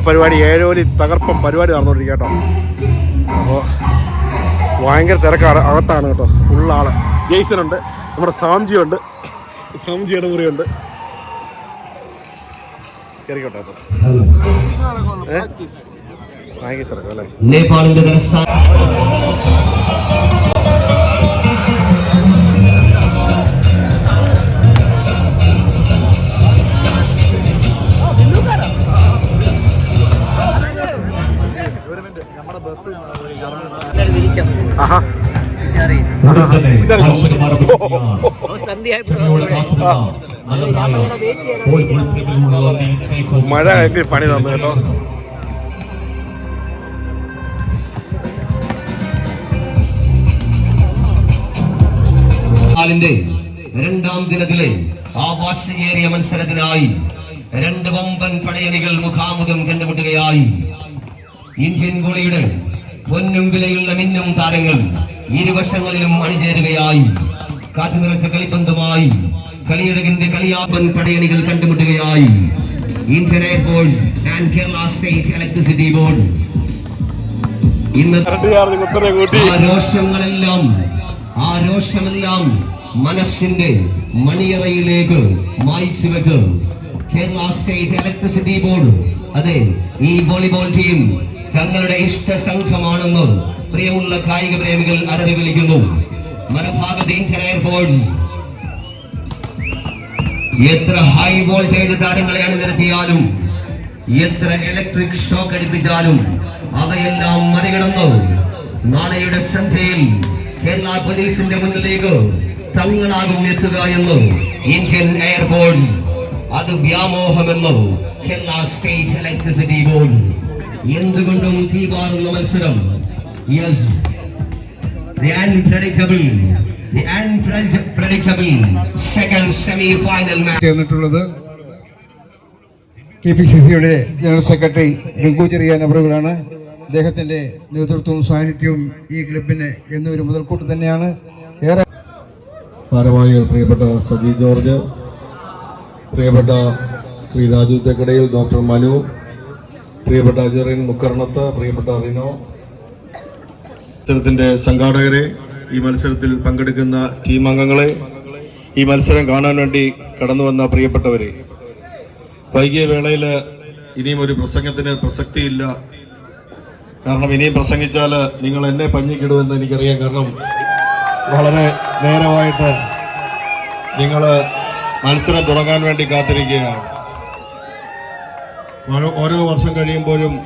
പരിപാടി ഏഴോലി തകർപ്പം പരിപാടി നടന്നുകൊണ്ടിരിക്കുക കേട്ടോ. അപ്പോൾ ഭയങ്കര തിരക്കാണ് അകത്താണ് കേട്ടോ. ഫുള്ളാണ് ജെയ്സൺ ഉണ്ട് നമ്മുടെ സാംജി ഉണ്ട് സാംജിയുടെ മുറിയുണ്ട്. കയറിക്കോട്ടെ കേട്ടോ ഏ? പ്രാക്ടീസ് അല്ലേ? നേപ്പാളിന്റെ മഴ എനിക്ക് പണി തന്നു കേട്ടോ. രണ്ടാം ദിനത്തിലെ ആവാസയേറിയ മത്സരത്തിനായി രണ്ട് വമ്പൻ പടയണികൾ മുഖാമുഖം കണ്ടുമുട്ടുകയായി. ഇന്ത്യൻ ഗോളിയുടെ പൊന്നും വിലയുള്ള മിന്നും താരങ്ങൾ ഇരുവശങ്ങളിലും അണിചേരുകയായി. കാറ്റു നിറച്ച കളിപ്പന്തുമായി കളിയടകിന്റെ കളിയാപ്പൻ പടയണികൾ കണ്ടുമുട്ടുകയായി. Indian Air Force and Kerala State Electricity Board ഇന്ന് ആരോഷങ്ങളെല്ലാം ആരോഷമെല്ലാം മനസ്സിന്റെ മണിയറയിലേക്ക് മായിച്ചു വെച്ച് കേരള സ്റ്റേറ്റ് ഇലക്ട്രിസിറ്റി ബോർഡ് അതെ ഈ വോളിബോൾ ടീം തങ്ങളുടെ ഇഷ്ട സംഘമാണെന്ന് പ്രിയമുള്ള കായിക പ്രേമികൾ അറിവ് വിളിക്കുന്നു. ഇന്ത്യൻ എയർഫോഴ്സ് എത്ര ഹൈ വോൾട്ടേജ് താരങ്ങളെ അണിനിരത്തിയാലും എത്ര ഇലക്ട്രിക് ഷോക്ക് അടിപ്പിച്ചാലും അവയെല്ലാം മറികടന്ന് നാളെയുടെ സന്ധ്യയിൽ കേരള പോലീസിന്റെ മുന്നിലേക്ക് തങ്ങളാകും എത്തുക എന്ന് ഇന്ത്യൻ എയർഫോഴ്സ് അത് വ്യാമോഹമെന്നോ കേരള സ്റ്റേറ്റ് ഇലക്ട്രിസിറ്റി ബോർഡ് എന്തുകൊണ്ടും തീവാറുന്ന മത്സരം? Yes the unpredictable, the unpredictable second semi-final match. ചേർന്നിട്ടുള്ളത് കെ പി സി സിയുടെ ജനറൽ സെക്രട്ടറി റിങ്കു ചെറിയാൻ അവറുകളാണ് അദ്ദേഹത്തിന്റെ നേതൃത്വവും സാന്നിധ്യവും ഈ ക്ലബിന് എന്നൊരു മുതൽക്കൂട്ട് തന്നെയാണ്. ഏറെ ഭാരവാഹികൾ പ്രിയപ്പെട്ട സജി ജോർജ് പ്രിയപ്പെട്ട ശ്രീ രാജു തെക്കടയിൽ ഡോക്ടർ മനു പ്രിയപ്പെട്ട അജറിൻ മുക്കർണത്ത് പ്രിയപ്പെട്ട റിനോ. മത്സരത്തിന്റെ സംഘാടകരെ ഈ മത്സരത്തിൽ പങ്കെടുക്കുന്ന ടീം അംഗങ്ങളെ ഈ മത്സരം കാണാൻ വേണ്ടി കടന്നു വന്ന പ്രിയപ്പെട്ടവരെ വൈകിയ വേളയിൽ ഇനിയും ഒരു പ്രസംഗത്തിന് പ്രസക്തിയില്ല. കാരണം ഇനിയും പ്രസംഗിച്ചാൽ നിങ്ങൾ എന്നെ പഞ്ഞിക്കിടുമെന്ന് എനിക്കറിയാം. കാരണം വളരെ നേരമായിട്ട് നിങ്ങൾ മത്സരം തുടങ്ങാൻ വേണ്ടി കാത്തിരിക്കുകയാണ്. ഓരോ- വർഷം കഴിയുമ്പോഴും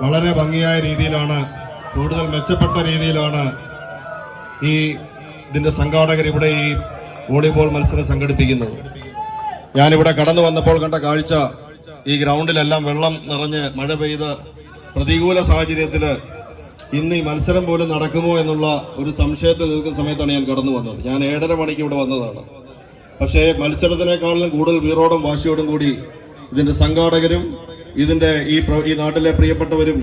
വളരെ ഭംഗിയായ രീതിയിലാണ് കൂടുതൽ മെച്ചപ്പെട്ട രീതിയിലാണ് ഈ ഇതിന്റെ സംഘാടകർ ഇവിടെ ഈ വോളിബോൾ മത്സരം സംഘടിപ്പിക്കുന്നത്. ഞാനിവിടെ കടന്നു വന്നപ്പോൾ കണ്ട കാഴ്ച ഈ ഗ്രൗണ്ടിലെല്ലാം വെള്ളം നിറഞ്ഞ് മഴ പെയ്ത് പ്രതികൂല സാഹചര്യത്തിൽ ഇന്ന് ഈ മത്സരം പോലും നടക്കുമോ എന്നുള്ള ഒരു സംശയത്തിൽ നിൽക്കുന്ന സമയത്താണ് ഞാൻ കടന്നു വന്നത്. ഞാൻ ഏഴര മണിക്ക് ഇവിടെ വന്നതാണ്. പക്ഷേ മത്സരത്തിനേക്കാളും കൂടുതൽ വീറോടും വാശിയോടും കൂടി ഇതിന്റെ സംഘാടകരും ഇതിന്റെ ഈ ഈ നാട്ടിലെ പ്രിയപ്പെട്ടവരും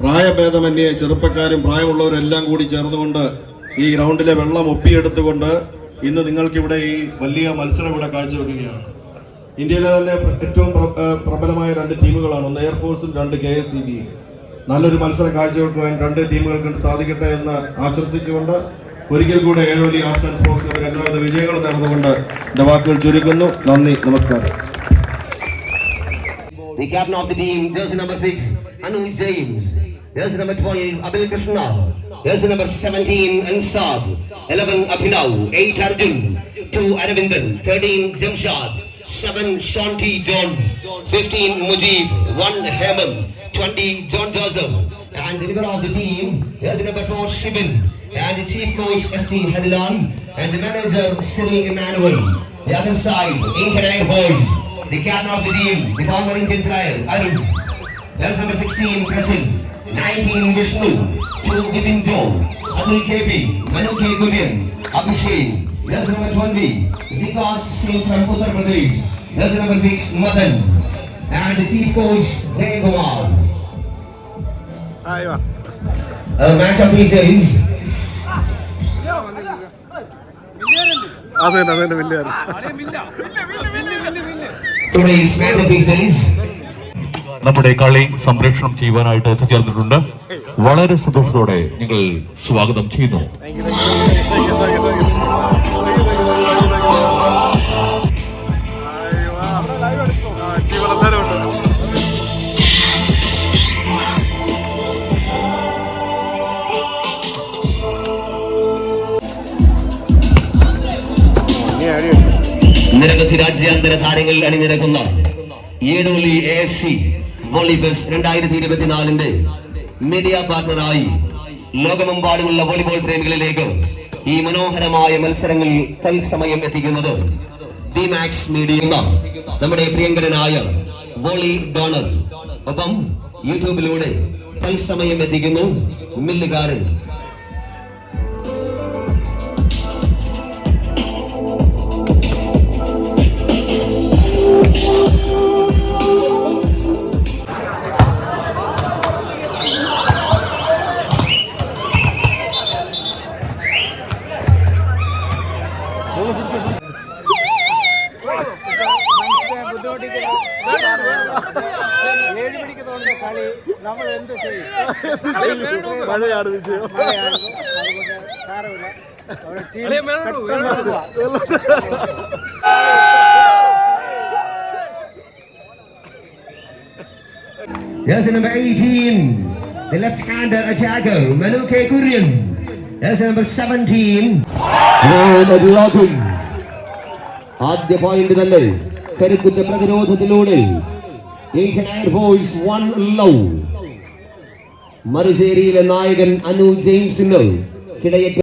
പ്രായഭേദമന്യേ ചെറുപ്പക്കാരും പ്രായമുള്ളവരും എല്ലാം കൂടി ചേർന്നുകൊണ്ട് ഈ ഗ്രൗണ്ടിലെ വെള്ളം ഒപ്പിയെടുത്തുകൊണ്ട് ഇന്ന് നിങ്ങൾക്കിവിടെ ഈ വലിയ മത്സരം ഇവിടെ കാഴ്ചവെക്കുകയാണ്. ഇന്ത്യയിലെ തന്നെ ഏറ്റവും പ്രബലമായ രണ്ട് ടീമുകളാണ്. ഒന്ന് എയർഫോഴ്സും രണ്ട് കെ എസ് സി ബിയും നല്ലൊരു മത്സരം കാഴ്ചവെക്കുവാൻ രണ്ട് ടീമുകൾക്ക് സാധിക്കട്ടെ എന്ന് ആശംസിച്ചുകൊണ്ട് ഒരിക്കൽ കൂടെ ഏഴോലി ആർട്സ് സ്പോർട്സ് രണ്ടാമത് വിജയങ്ങൾ നേർന്നുകൊണ്ട് എന്റെ വാക്കുകൾ ചുരുക്കുന്നു. നന്ദി നമസ്കാരം. The captain of the team, jersey number 6, Anu James. Jersey number 12, Abil Krishna. Jersey number 17, Ansab. 11, Abhinav. 8, Arjun. 2, Aravindan. 13, Jamshad. 7, Shanti John. 15, Mujib. 1, Heman. 20, John Joseph. And the leader of the team, jersey number 4, Shibin. And the chief coach, S.T. Hadilan. And the manager, Cyril Emmanuel. The other side, Indian Air Force. The captain of the team, the former Indian player, Arun. That's number 16, Prasil. 19, Vishnu. 2, Vipin Joe. Adul KP. Manu K. Gurian. Abhishek. That's number 20, Vikas Singh from Uttar Pradesh. That's number 6, Madan. And the chief coach, Jay Kumar. വാ Uh, match officials, അത് തന്നെ അത് തന്നെ നമ്മുടെ കളി സംപ്രേഷണം ചെയ്യുവാനായിട്ട് എത്തിച്ചേർന്നിട്ടുണ്ട്. വളരെ സന്തോഷത്തോടെ നിങ്ങൾ സ്വാഗതം ചെയ്യുന്നു. നിരവധി രാജ്യാന്തര താരങ്ങളിൽ അണിനിരക്കുന്ന ഏടോലി എ സി വോളിബസ് രണ്ടായിരത്തി ഇരുപത്തിനാലിന്റെ മീഡിയ പാർട്ണറായി ലോകമെമ്പാടുമുള്ള വോളിബോൾ പ്രേമികളിലേക്ക് ഈ മനോഹരമായ മത്സരങ്ങളിൽ തൽസമയം എത്തിക്കുന്നത് ഡി മാക്സ് മീഡിയ നമ്മുടെ പ്രിയങ്കരനായ വോളി ഡോണർ ഒപ്പം യൂട്യൂബിലൂടെ തൽസമയം എത്തിക്കുന്നു മില്ലുകാരൻ Jersey number 18, the left-hander attacker, Manuke Kurian. Jersey number 17, and a blocking. ആദ്യ പോയിന്റ് തന്നെ കരുത്തിന്റെ പ്രതിരോധത്തിലൂടെ Asian Air Force one love മറുചേരിയിലെ നായകൻ അനു ജെയിംസിന് കിടയറ്റ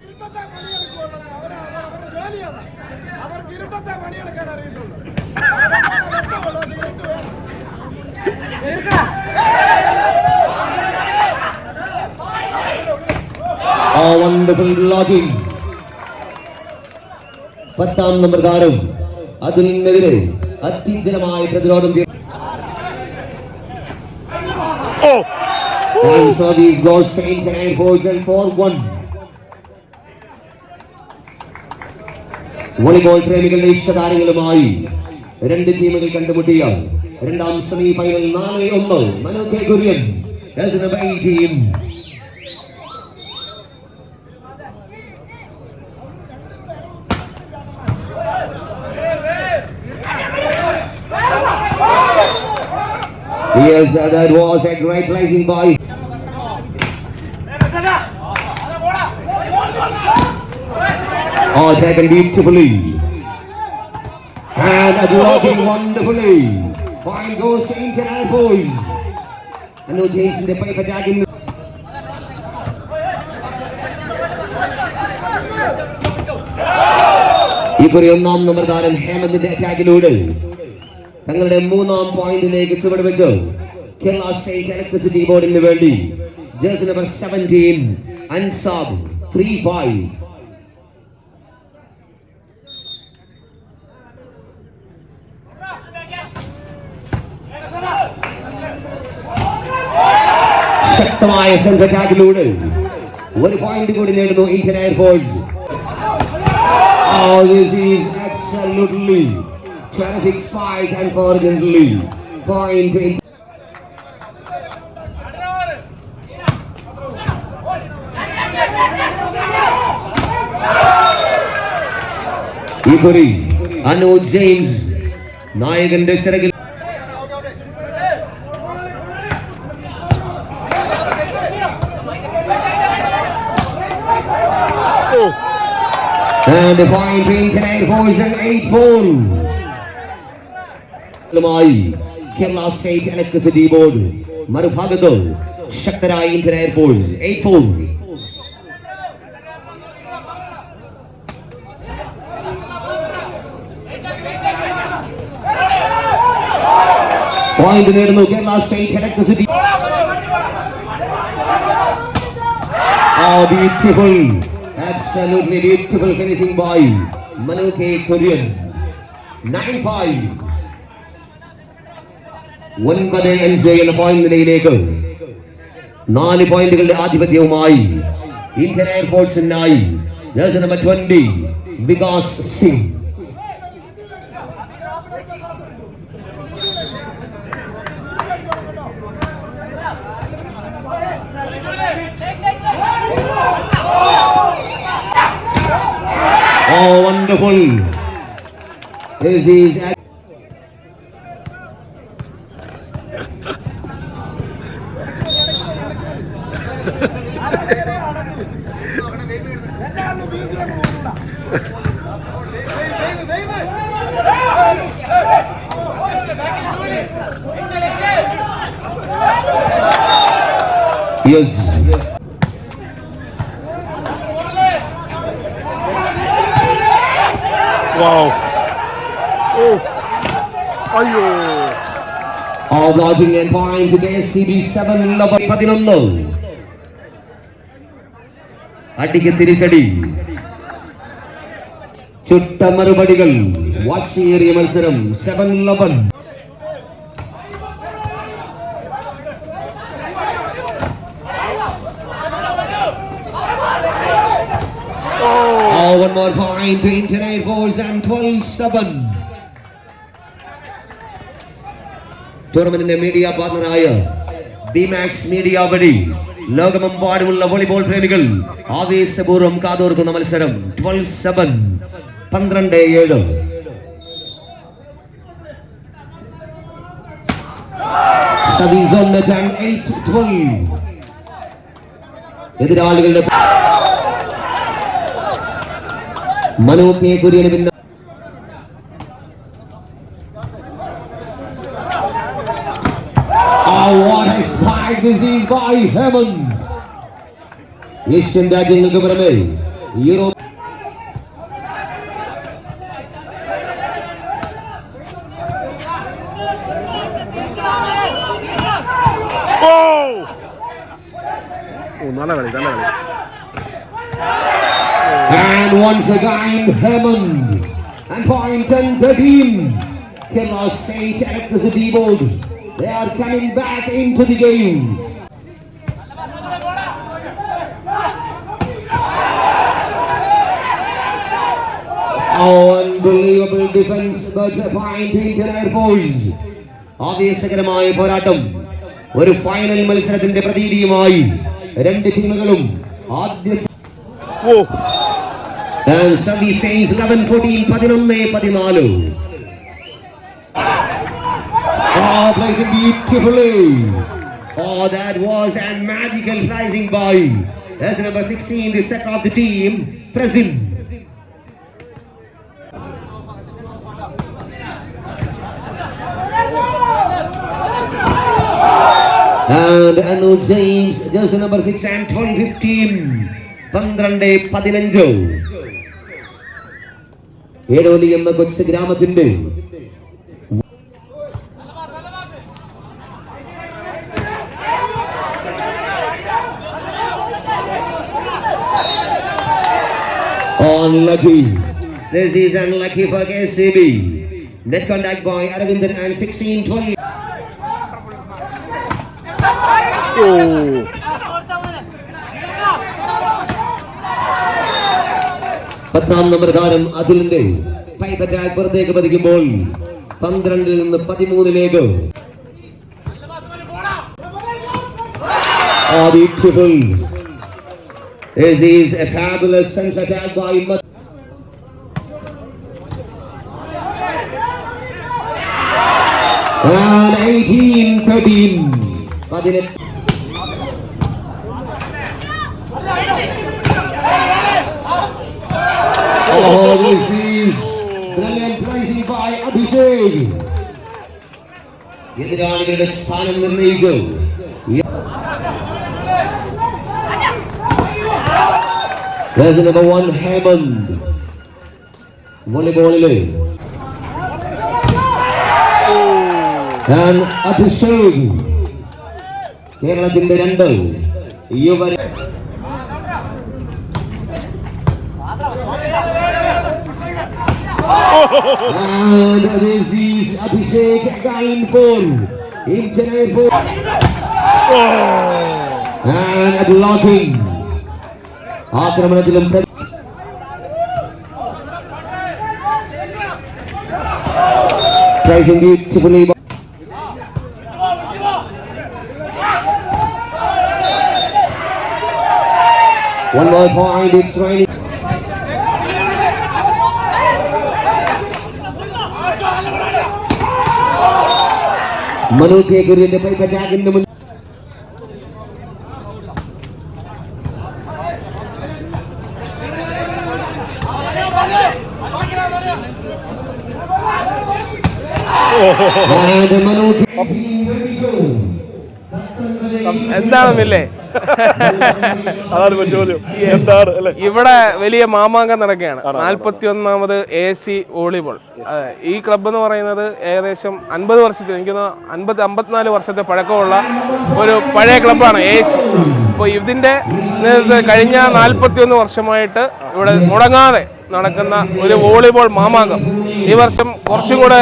ആ വണ്ടർഫുൾ ബ്ലോക്കിംഗ് പത്താം നമ്പർ താരം അതിനെതിരെ അത്യുജ്വലമായ പ്രതിരോധം service goes one. വോളിബോൾ പ്രേമികളുടെ ഇഷ്ടതാരങ്ങളുമായി രണ്ട് ടീമുകൾ കണ്ടുമുട്ടിയ രണ്ടാം സെമി ഫൈനൽ നാല് ഒന്ന് Mano K Kurian Yes, uh, that was a great placing by. Oh, taken beautifully. And a blocking wonderfully. Fine goes to Internet Boys. And no James in the pipe attacking. ഈ കുറി ഒന്നാം number താരം ഹേമന്തിന്റെ അറ്റാക്കിലൂടെ തങ്ങളുടെ മൂന്നാം പോയിന്റിലേക്ക് ചുവട് വെച്ചു. Kerala state electricity ബോർഡിന് വേണ്ടി jersey number seventeen Ansab three five ശക്തമായ സെൻട്രൽ ഒരു പോയിന്റ് കൂടി നേടുന്നു Indian Air Force Oh, this is absolutely terrific spike and fortunately point to ഈ കുറി അനു ജെയിംസ് നായകന്റെ ചിറകിൽ And the point in tonight force an 8-4. മായി കേരള സ്റ്റേറ്റ് ഇലക്ട്രിസിറ്റി ബോർഡ് മറുഭാഗത്ത് ശക്തരായ Indian Air Force eight four point നേടുന്നു Kerala State Electricity Oh, beautiful. Absolutely beautiful finishing by Manu K. Korean. 9-5. ഒൻപത് അഞ്ച് എന്ന പോയിന്റ് നിലയിലേക്ക് നാല് പോയിന്റുകളുടെ ആധിപത്യവുമായി Indian എയർഫോഴ്സിനായി jersey number twenty Vikas Singh Oh, wonderful. This is wow oh അയ്യോ. All blocking and point to the 7 number 11. അടിക്ക് തിരിച്ചടി. ചുട്ട മറുപടികൾ. വാശിയേറിയ മത്സരം seven eleven 19 tonight, fours and 27. ടൂർണമെന്റിന്റെ മീഡിയ പാർട്ണറായ ദിമാക്സ് മീഡിയ വഴി ലോകമെമ്പാടുമുള്ള വോളിബോൾ പ്രേമികൾ ആവേശപൂർവം കാതോർക്കുന്ന മത്സരം ട്വൽവ് സെവൻ പന്ത്രണ്ട് ഏഴ് സബീസ് എതിരാളികളുടെ മനു കെ കുര്യന് പിന്നെ. ഏഷ്യൻ രാജ്യങ്ങൾക്ക് പുറമെ യൂറോപ്പ് നല്ല കളി നല്ല കളി And once again, Hammond. And point 10 13. Kerala State Electricity Board. They are coming back into the game. Oh, unbelievable defense, but a point internet force. ആവേശകരമായ പോരാട്ടം ഒരു ഫൈനൽ മത്സരത്തിന്റെ പ്രതീതിയുമായി രണ്ട് ടീമുകളും ആദ്യ ഓ and Savi says 11, 14, 11, 14. Oh, placing beautifully. Oh, that was a magical rising by. That's number 16, the set of the team, Presim. And Anu James, jersey number 6 and 12, 15. 12, 15. ഏടോലി എന്ന കൊച്ചു ഗ്രാമത്തിന്റെ Unlucky. This is unlucky for KCB. Net contact by Aravindan and 16 20. ഓ പത്താം നമ്പർ താരം അതിലിന്റെ pipe attack പുറത്തേക്ക് പതിക്കുമ്പോൾ പന്ത്രണ്ടിൽ നിന്ന് പതിമൂന്നിലേക്ക് beautiful. This is a fabulous sense attack by Mat- And 18 13. പതിനെട്ട് Oh, this is brilliant pricing by Abhishek. എതിരാളികളുടെ സ്ഥാനം നിർണയിച്ചു There's number one Hammond. വോളിബോളിൽ And Abhishek കേരളത്തിന്റെ രണ്ട് യുവ And this is Abhishek again for Internet for and blocking. ആക്രമണത്തിലും പ്ര- Pricing beautifully. by- One more point, it's raining. Manu K കുര്യന്റെ pipe അറ്റാക്കിന് മുൻ എന്താണെന്നില്ലേ? അതാണ് ചോദ്യം. എന്താണ് അല്ലേ? ഇവിടെ വലിയ മാമാങ്കം നടക്കുകയാണ്. നാൽപ്പത്തി ഒന്നാമത് എ സി വോളിബോൾ. ഈ ക്ലബ്ബ് എന്ന് പറയുന്നത് ഏകദേശം അൻപത് വർഷത്തെ എനിക്ക് അൻപത് അമ്പത്തിനാല് വർഷത്തെ പഴക്കമുള്ള ഒരു പഴയ ക്ലബ്ബാണ് എ സി. അപ്പോൾ ഇതിന്റെ കഴിഞ്ഞ നാൽപ്പത്തി ഒന്ന് വർഷമായിട്ട് ഇവിടെ മുടങ്ങാതെ നടക്കുന്ന ഒരു വോളിബോൾ മാമാങ്കം. ഈ വർഷം കുറച്ചും കൂടെ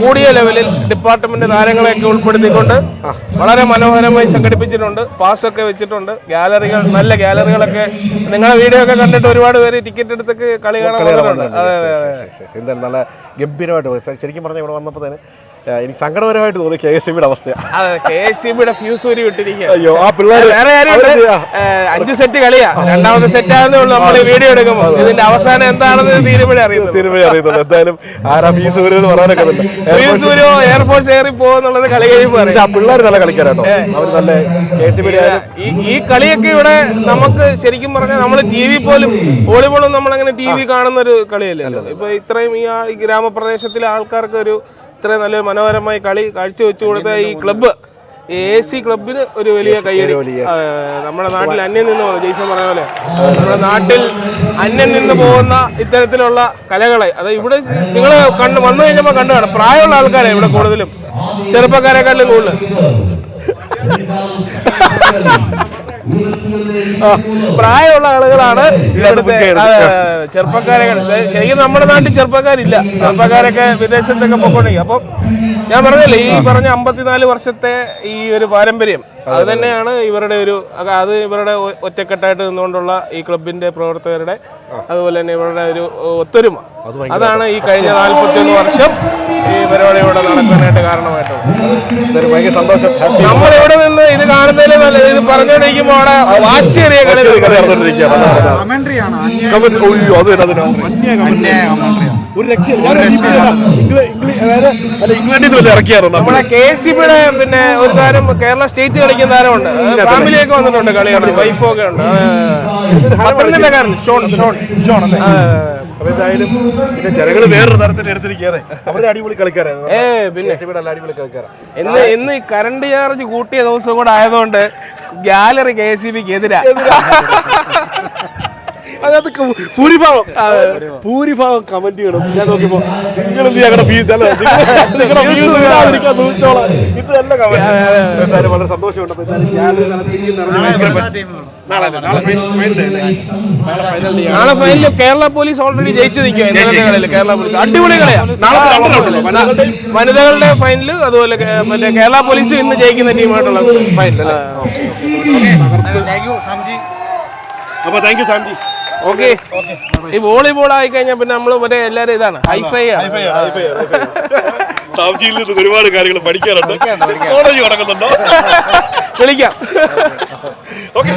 കൂടിയ ലെവലിൽ ഡിപ്പാർട്ട്മെന്റ് താരങ്ങളെയൊക്കെ ഉൾപ്പെടുത്തിക്കൊണ്ട് വളരെ മനോഹരമായി സംഘടിപ്പിച്ചിട്ടുണ്ട്. പാസ്സൊക്കെ വെച്ചിട്ടുണ്ട്. ഗാലറികൾ നല്ല ഗാലറികളൊക്കെ. നിങ്ങളുടെ വീഡിയോ ഒക്കെ കണ്ടിട്ട് ഒരുപാട് പേര് ടിക്കറ്റ് എടുത്തൊക്കെ കളി കാണാൻ നല്ല ഗംഭീരമായിട്ട്. ശരിക്കും പറഞ്ഞാൽ ഇവിടെ വന്നപ്പോൾ തന്നെ എനിക്ക് സങ്കടപരമായിട്ട് തോന്നി കെ എസ് ബിയുടെ അവസ്ഥ കെ എസ് ഫ്യൂസ് ഊരി വിട്ടിരിക്കുക അയ്യോ ആ പിള്ളേർ വേറെ അഞ്ച് സെറ്റ് കളിയാ. രണ്ടാമത്തെ സെറ്റ് ആകുന്നേ ഉള്ളൂ നമ്മൾ വീഡിയോ എടുക്കുമ്പോൾ ഇതിന്റെ അവസാനം എന്താണെന്ന് തിരുമല അറിയത്തുള്ളൂ. എന്തായാലും ആരാ ഫീസ് എന്ന് പറയാനൊക്കെ ഫ്യൂസ് ഊരോ എയർഫോഴ്സ് ഏറി പോകുന്നുള്ളത് കളി കഴിയുമ്പോൾ ആ പിള്ളേർ നല്ല കളിക്കാരാട്ടോ. അവർ നല്ല കെ എസ് ഈ കളിയൊക്കെ ഇവിടെ നമുക്ക് ശരിക്കും പറഞ്ഞാൽ നമ്മൾ ടി വി പോലും വോളിബോളും നമ്മളങ്ങനെ ടി വി കാണുന്ന ഒരു കളിയല്ലേ ഇപ്പൊ ഇത്രയും ഈ ഗ്രാമപ്രദേശത്തിലെ ആൾക്കാർക്ക് ഒരു ഇത്രയും നല്ലൊരു മനോഹരമായി കളി കാഴ്ചവെച്ചു കൊടുത്ത ഈ ക്ലബ്ബ് എ സി ക്ലബിന് ഒരു വലിയ കയ്യടി. നമ്മുടെ നാട്ടിൽ അന്യം നിന്ന് പോകുന്നു ജയ്സൺ പറഞ്ഞ പോലെ. നമ്മുടെ നാട്ടിൽ അന്യം നിന്ന് പോകുന്ന ഇത്തരത്തിലുള്ള കലകളെ അത് ഇവിടെ നിങ്ങൾ കണ്ട് വന്നു കഴിഞ്ഞപ്പോൾ കണ്ടു കാണാം പ്രായമുള്ള ആൾക്കാരെ ഇവിടെ കൂടുതലും. ചെറുപ്പക്കാരെക്കാട്ടിലും കൂടുതൽ പ്രായമുള്ള ആളുകളാണ് ഇവിടുത്തെ ചെറുപ്പക്കാരെ ശരിക്കും നമ്മുടെ നാട്ടിൽ ചെറുപ്പക്കാരില്ല. ചെറുപ്പക്കാരൊക്കെ വിദേശത്തൊക്കെ പോയിക്കൊണ്ടിരിക്കും. അപ്പം ഞാൻ പറഞ്ഞല്ലേ ഈ പറഞ്ഞ അമ്പത്തിനാല് വർഷത്തെ ഈ ഒരു പാരമ്പര്യം അത് തന്നെയാണ് ഇവരുടെ ഒരു അത് ഇവരുടെ ഒറ്റക്കെട്ടായിട്ട് നിന്നുകൊണ്ടുള്ള ഈ ക്ലബിന്റെ പ്രവർത്തകരുടെ അതുപോലെ തന്നെ ഇവരുടെ ഒരു ഒത്തൊരുമ. അതാണ് ഈ കഴിഞ്ഞ നാല്പത്തിയൊന്ന് വർഷം ഈ പരിപാടിയോടെ നടക്കാനായിട്ട് കാരണമായിട്ടുള്ളത്. ഭയങ്കര സന്തോഷം. നമ്മൾ ഇവിടെ നിന്ന് ഇത് കാണുന്നതിലും നല്ല ഇത് പറഞ്ഞുകൊണ്ടിരിക്കുമ്പോൾ അവിടെ വാശിയേറിയ കളി ഒരു ഇംഗ്ലണ്ടിൽ നമ്മളെ? കെ സി ബിയുടെ പിന്നെ ഒരു താരം കേരള സ്റ്റേറ്റ് കളിക്കുന്ന താരമുണ്ട്. ഫാമിലിയൊക്കെ വന്നിട്ടുണ്ട് കളി വൈഫൊക്കെ ഉണ്ട്. Sean Sean. ഷോൺ അല്ലേ? അപ്പൊ എന്തായാലും പിന്നെ ജനങ്ങൾ വേറൊരു തരത്തിൽ എടുത്തിരിക്കാതെ അവരുടെ അടിപൊളി കളിക്കാരാണ്. ഏ പിന്നെ. നല്ല അടിപൊളി കളിക്കാരാ. ഇന്ന് ഇന്ന് ഈ കറണ്ട് ചാർജ് കൂട്ടിയ ദിവസം കൂടെ ആയതുകൊണ്ട് ഗാലറി കെ സി ബിക്ക് എതിരാ. അതിനകത്ത് ഭൂരിഭാഗം ഭൂരിഭാഗം കമന്റ് ചെയ്യണം ഞാൻ നോക്കിയപ്പോ നിങ്ങൾ ഞങ്ങളുടെ ഫീസ് അല്ല? നിങ്ങളുടെ ഫീസ് ഇടാതിരിക്കാൻ സൂക്ഷിച്ചോളാം. ഇത് നല്ല കമന്റ് എന്തായാലും വളരെ സന്തോഷമുണ്ട്. നാളെ ഫൈനലിൽ കേരള പോലീസ് ഓൾറെഡി ജയിച്ചു നിൽക്കുക കേരള പോലീസ്. അടിപൊളി കളിയാ. നാളെ? വനിതകളുടെ ഫൈനൽ ഫൈനൽ അതുപോലെ മറ്റേ കേരള പോലീസ് ഇന്ന് ജയിക്കുന്ന ടീമായിട്ടുള്ള ഫൈനൽ അപ്പൊ താങ്ക് യു സാംജി ഓക്കെ. ഈ വോളിബോൾ ആയി കഴിഞ്ഞാൽ പിന്നെ നമ്മൾ മറ്റേ എല്ലാരും ഇതാണ്. ഹൈഫൈ ആണ്. സാംജിയിൽ നിന്ന് ഒരുപാട് കാര്യങ്ങൾ പഠിക്കാറുണ്ട് കോളേജ് നടക്കുന്നുണ്ടോ വിളിക്കാം. ഓക്കെ